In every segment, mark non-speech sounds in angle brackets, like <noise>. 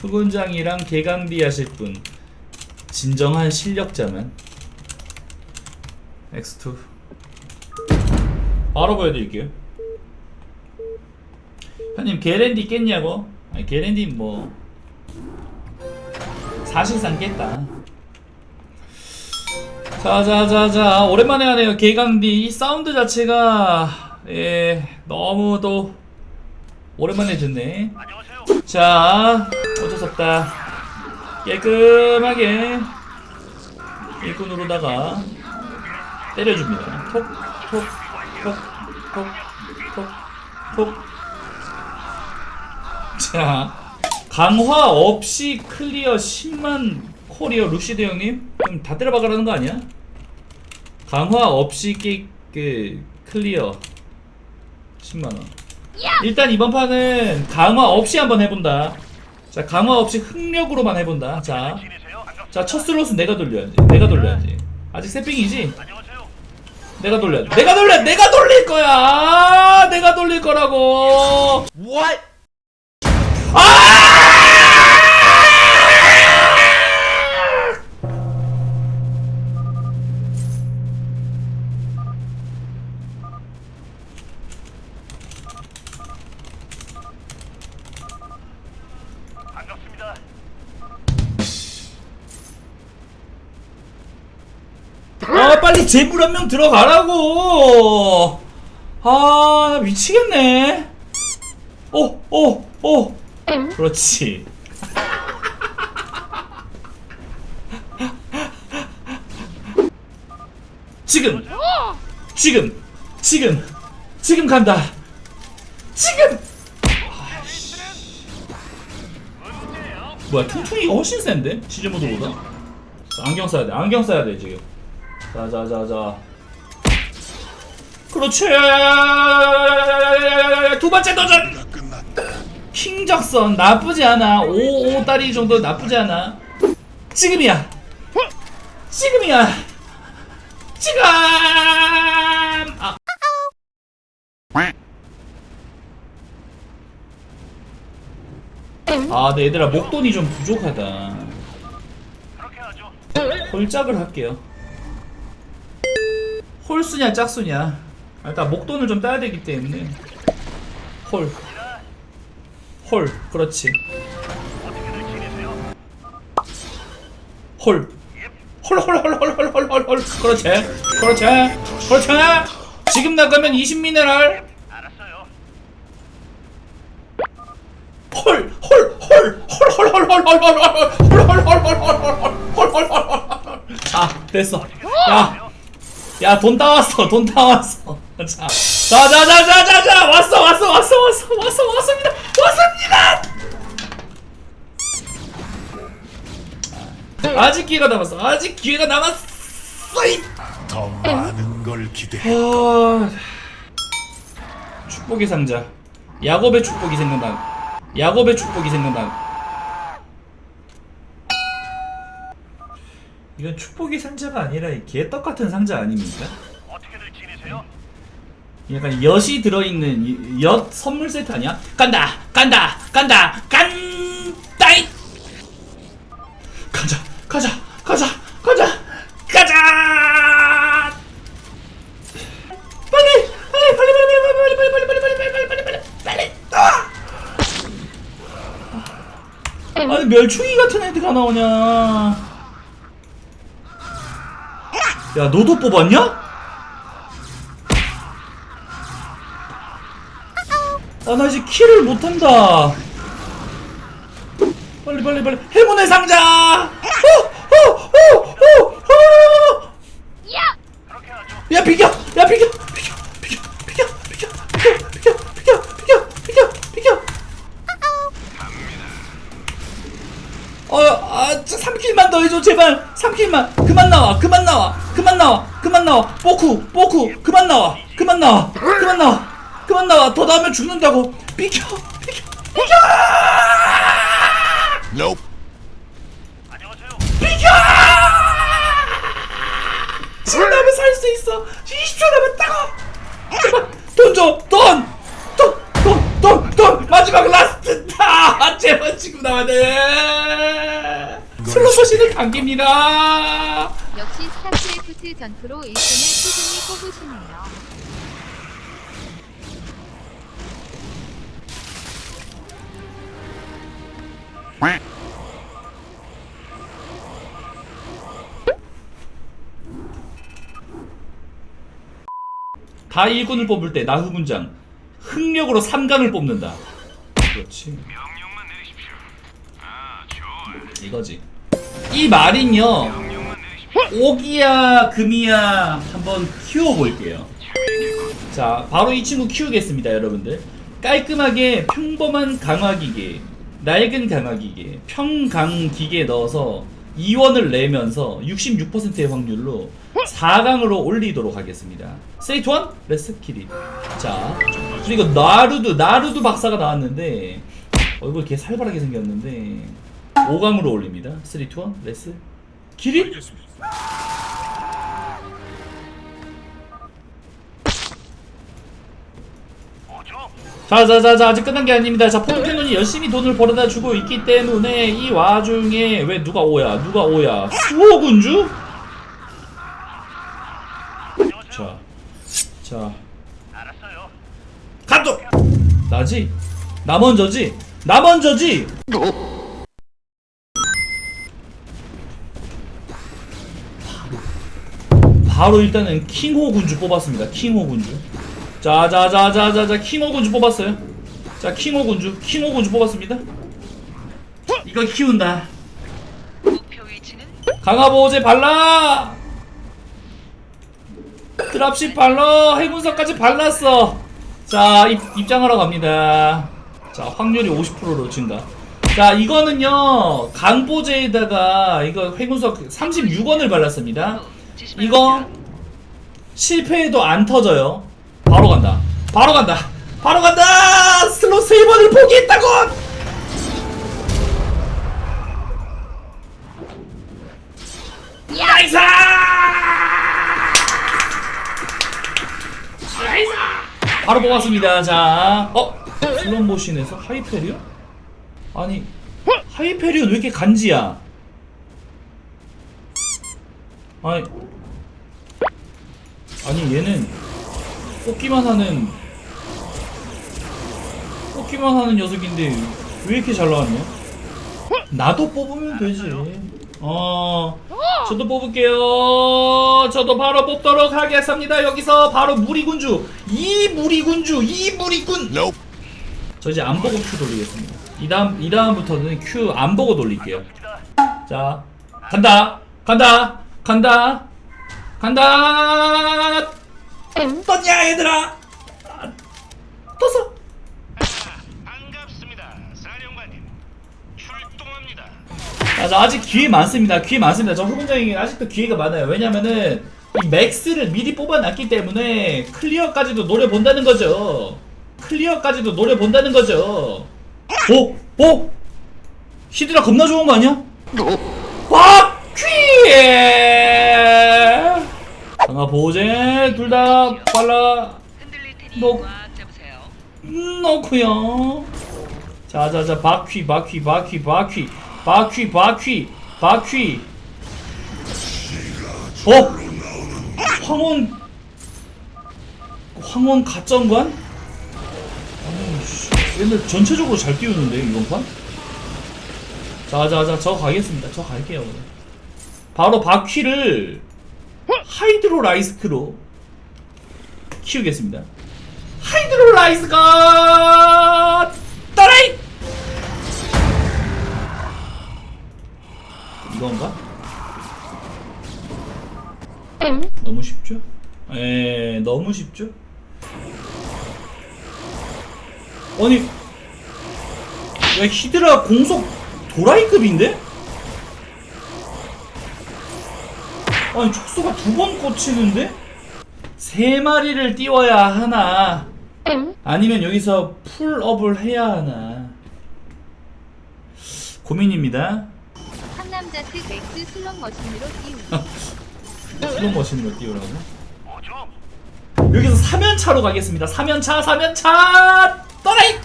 흑원장이랑 개강디 하실 분. 진정한 실력자만 X2 바로 보여드릴게요. 형님 게렌디 있겠냐고? 아니 게렌디 뭐. 사실상 깼다. 자자자자 오랜만에 하네요. 개강디 이 사운드 자체가 예 너무도 오랜만에 듣네 자 어쩔 수 없다. 깔끔하게 일꾼으로다가 때려줍니다. 톡 톡 톡 톡 톡 톡. 자 강화 없이 클리어 10만 코리어 루시드 형님 그럼 다 때려박으라는 거 아니야? 강화 없이 깨, 그 클리어 10만원 일단 이번 판은 강화 없이 한번 해본다. 자 강화 없이 흥력으로만 해본다. 자, 자 첫 슬롯은 내가 돌려야지. 내가 돌려야지. 아직 세핑이지? 내가 돌려야지. 내가 돌려 내가 돌릴 거야! 아, 내가 돌릴 거라고! What? 반 빨리 제불 한 명 들어가라고. 아나 미치겠네. 오 오 오 그렇지. 지금 지금 지금 지금 간다. 지금. 아이씨. 뭐야 퉁퉁이가 훨씬 센데? 시즌 모드보다? 자, 안경 써야 돼 안경 써야 돼 지금 자자자자. 그렇지! 두 번째 도전! 킹적선 나쁘지 않아. 5 5 다리 정도 나쁘지 않아. 지금이야. 지금이야. 지금! 아. 아, 네 얘들아 목돈이 좀 부족하다. 홀짝을 할게요. 홀수냐 짝수냐. 아, 일단 목돈을 좀 따야 되기 때문에 홀. 홀. 그렇지. 어떻게들 지내세요? 홀. 홀, 홀, 홀, 홀, 홀, 홀, 홀, 홀. 그렇지. 그렇지. 그렇지. 지금 나가면 20 미네랄. 알았어요. 홀, 홀, 홀, 홀, 홀, 홀, 홀, 홀, 홀, 홀, 홀, 홀, 홀, 홀, 홀, 홀, 홀, 홀, 홀. 아, 됐어. 야, 야, 돈 따왔어, 돈 따왔어. <laughs> 자, 자, 자, 자, 자, 자, 자, 왔어, 왔어, 왔어, 왔어, 왔어, 왔습니다, 왔습니다. 아직 기회가 남았어. 아직 기회가 남았어. 이. 더 많은 걸 기대. 아, 축복의 상자. 야곱의 축복이 생각나. 야곱의 축복이 생각나. 이건 축복의 상자가 아니라 이 개떡 같은 상자 아닙니까? 어떻게들 지내세요? 약간 엿이 들어있는 이- 엿 선물 세트 아니야? 간다, 간다, 간다, 간다이. 가자, 가자, 가자, 가자, 가자. 빨리, 빨리, 빨리, 빨리, 빨리, 빨리, 빨리, 빨리, 빨리, 빨리, 빨리, 빨리, 빨리, 아! 아니 멸충이 같은 애드가 나오냐? 야 너도 뽑았냐? 아 나 이제 킬을 못한다. 빨리 빨리 빨리. 행운의 상자! 호 어 아 3킬만 더 해줘 제발. 3킬만. 그만 나와 그만 나와 그만 나와 그만 나와. 뽀쿠 뽀쿠 그만 나와 그만 나와 그만 나와. 그만 나와. 더 나오면 죽는다고. 비켜 비켜 비켜! Nope. 비켜! 지금 나면 살 수 있어. 20초 남았다고 제발 돈 줘 돈 돈 돈 돈 돈! 마지막 라스트. 다 <laughs> 제발 지금 친구 나와네 슬로모션을 당깁니다 역시 스타크래프트 전투로 1등을 꾸준히 뽑으시네요. 다 1군을 뽑을 때 나후 군장 흥력으로 3강을 뽑는다 그렇지. 아. 이거지 이 말은요. 오기야 금이야 한번 키워볼게요. 자 바로 이 친구 키우겠습니다 여러분들. 깔끔하게 평범한 강화기계 낡은 강화기계 평강기계 넣어서 2원을 내면서 66%의 확률로 4강으로 올리도록 하겠습니다. 세이트 원 레스 키릿 자 그리고 나루드 나루드 박사가 나왔는데 얼굴 개 살벌하게 생겼는데 5강으로 올립니다 3, 2, 1 레스 뭐죠? 자자자자 아직 끝난 게 아닙니다. 자 포켓몬이 열심히 돈을 벌어다 주고 있기 때문에 이 와중에 왜 누가 오야 누가 오야 수호 군주? 자, 자 알았어요. 감독 나지 나 먼저지 나 먼저지. 바로 일단은 킹호 군주 뽑았습니다. 킹호 군주. 자자자자자자 킹호 군주 뽑았어요. 자 킹호 군주 킹호 군주 뽑았습니다. 이거 키운다. 강화보호제 발라! 드랍십 발라! 해군사까지 발랐어! 자, 입, 입장하러 갑니다. 자, 확률이 50%로 증가. 자, 이거는요, 강보제에다가, 이거 해군사 36원을 발랐습니다. 이거, 실패해도 안 터져요. 바로 간다. 바로 간다. 바로 간다! 슬롯 세 번을 포기했다고! 나이스! 나이스! 바로 뽑았습니다. 자, 어? 슬롯모신에서 하이페리온? 아니, 하이페리온 왜 이렇게 간지야? 아니, 아니 얘는 뽑기만 하는 뽑기만 하는 녀석인데 왜 이렇게 잘 나왔냐? 나도 뽑으면 되지. 어, 저도 뽑을게요. 저도 바로 뽑도록 하겠습니다. 여기서 바로 무리군주, 이 무리군주, 이 무리군. 저 이제 안 보고 큐 돌리겠습니다. 이 다음 이 다음부터는 큐 안 보고 돌릴게요. 자, 간다, 간다, 간다, 간다. 떴냐 얘들아? 아, 떴어. 반갑습니다. 사령관님. 출동합니다. 맞아 아직 기회 많습니다 기회 많습니다 저 후군장에게 아직도 기회가 많아요 왜냐면은 이 맥스를 미리 뽑아놨기 때문에 클리어까지도 노려본다는 거죠 클리어까지도 노려본다는 거죠 오! 오! 히드라 겁나 좋은 거 아니야? 바퀴! 강화 보호제 둘다 잡으세요. 넣고요. 자자자 바퀴 바퀴 바퀴 바퀴 바퀴 바퀴 바퀴. 어? 황혼 황혼 가점관? 얘들 전체적으로 잘 띄우는데 이번 판? 자자자 저 가겠습니다. 저 갈게요. 바로 바퀴를 하이드로라이스크로 키우겠습니다. 하이드로라이스가 따라이 이건가? 너무 쉽죠? 에 너무 쉽죠? 아니 왜 히드라 공속 도라이급인데? 아니 촉수가 두 번 꽂히는데? 세 마리를 띄워야 하나? 아니면 여기서 풀업을 해야 하나? 고민입니다. 상남자 특 그 맥스 슬롯 머신으로 띄우 <laughs> 슬롯 머신으로 띄우라고? 여기서 3연차로 가겠습니다. 3연차 3연차! 떠라이!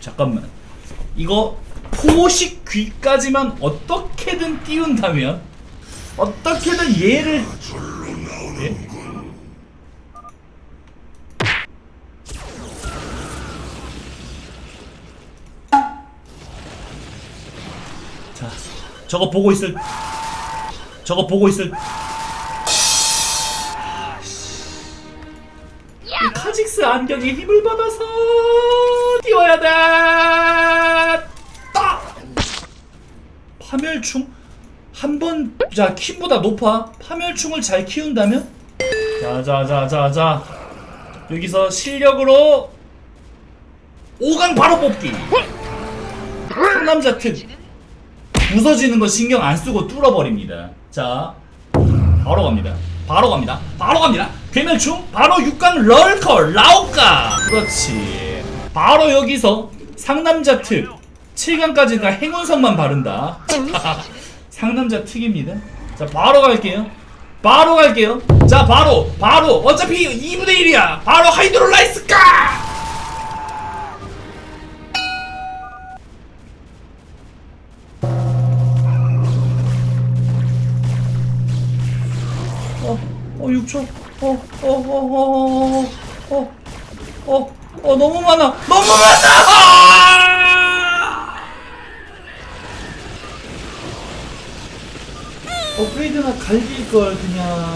잠깐만. 이거 포식 귀까지만 어떻게든 띄운다면 어떻게든 얘를 예? 자, 저거 보고 있을 저거 보고 있을 이 카직스 안경에 힘을 받아서 띄워야 돼. 파멸충 한 번 자 킴보다 높아. 파멸충을 잘 키운다면 자 자 자 자 자 여기서 실력으로 5강 바로 뽑기. 상남자 특 부서지는 거 신경 안 쓰고 뚫어버립니다. 자, 바로 갑니다. 바로 갑니다. 바로 갑니다. 괴멸충 바로 6강 럴커 라오카. 그렇지. 바로 여기서 상남자 특 7강까지가 행운성만 바른다. <laughs> 상남자 특입니다. 자, 바로 갈게요. 바로 갈게요. 자, 바로 바로 어차피 2분의 1이야. 바로 하이드롤라이스까. 어, 어, 6초. 어, 어, 어, 어, 어, 어, 어, 어, 너무 많아. 너무 많아! 뭐 프리드는 갈기 걸 그냥